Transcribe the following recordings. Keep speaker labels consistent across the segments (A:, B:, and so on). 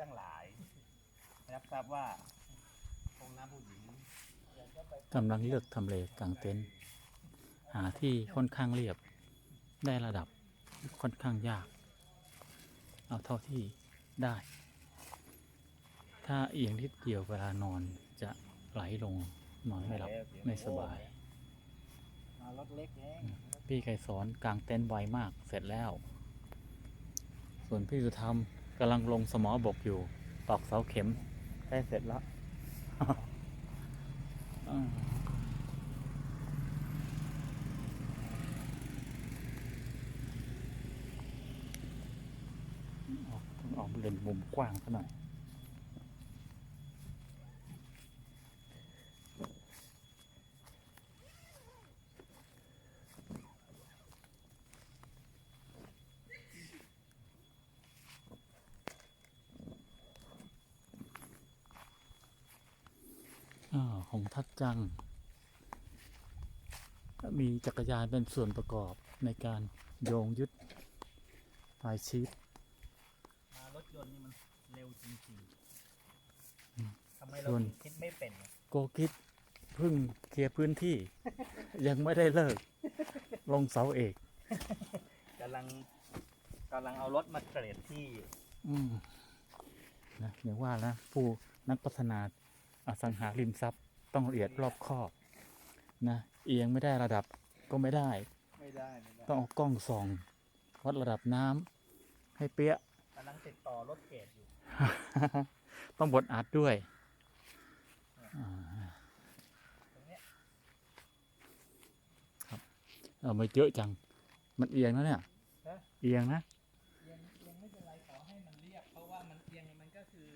A: ตั้งหลายนะครับทราบว่าห้องน้ำผู้หญิง
B: กำลังเลือกทำเลกลางเต็นท์หาที่ค่อนข้างเรียบได้ระดับค่อนข้างยาก เอาเท่าที่ได้ ถ้าเอียงนิดเดียวเวลานอนจะไหลลงนอนไม่หลับไม่สบาย
A: มารถเล็กเอง
B: พี่ไก่สอนกลางเต็นท์ไวมากเสร็จแล้ว ส่วนพี่สุธรรม กำลังลงสมอบกอยู่ ตอกเสาเข็มได้เสร็จแล้วออกออกเลนมุมกว้างซะหน่อย อา ของทัดจัง มีจักรยานเป็นส่วนประกอบในการโยงยึดปลายชีต
A: มารถยนต์นี่มันเร็วจริง
B: อืม
A: ๆทำไมเรา
B: ส่วน
A: ถึงคิดไม่เป็นอะ
B: โกคิดเพิ่งเคลียร์พื้นที่ ยังไม่ได้เลิก ลงเสาเอก
A: กำลังกำลังเอารถมาเกรดที่อยู่
B: อืมนะอย่างว่านะผู้นักพัฒนาอสังหาริมทรัพย์ ต้องละเอียดรอบคอบนะเอียงไม่ได้ระดับก็ไม่ได้
A: ไม่ได้ไม่ได้
B: ต้องเอากล้องส่อง วัดระดับน้ำให้เปี้ย
A: กำลังติดต่อรถเกรดอยู่
B: ต้องบดอัดด้วยอ่า
A: ตรงเนี้ย
B: เอาไม่เยอะจัง มันเอียงแล้วเนี่ย
A: ฮะ
B: เอียงนะ
A: ยังยังไม่เป็นไรขอให้มันเรียบ เพราะว่ามันเอียงมันก็คือ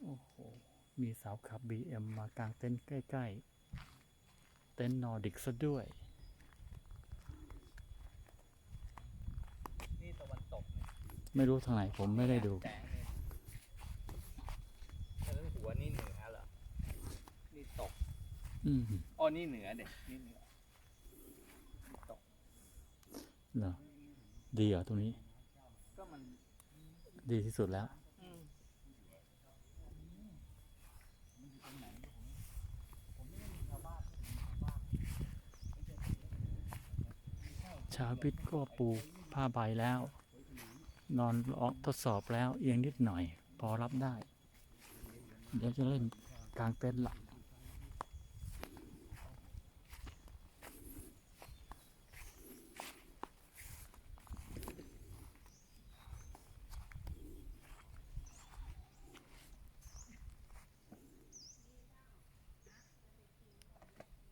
B: โอ้โห มีสาวขับ BM มากางเต็นท์ใกล้ ๆ เต็นท์นอร์ดิกซะด้วย
A: นี่ตะวันตกเนี่ย
B: ไม่รู้ทางไหนผมไม่ได้ดู
A: แสงเนี่ยเออหัวนี่เหนือเหรอ นี่ตก
B: อืม
A: อ๋อ นี่เหนือเด็กนี่เหนือนี่ตก
B: เหรอดีเหรอตรงนี้
A: ก็มัน
B: ดีที่สุดแล้ว ชาวพิษก็ปูผ้าใบแล้ว นอนลอกทดสอบแล้วเอียงนิดหน่อย พอรับได้ เดี๋ยวจะเล่นกลางเต็นท์ละ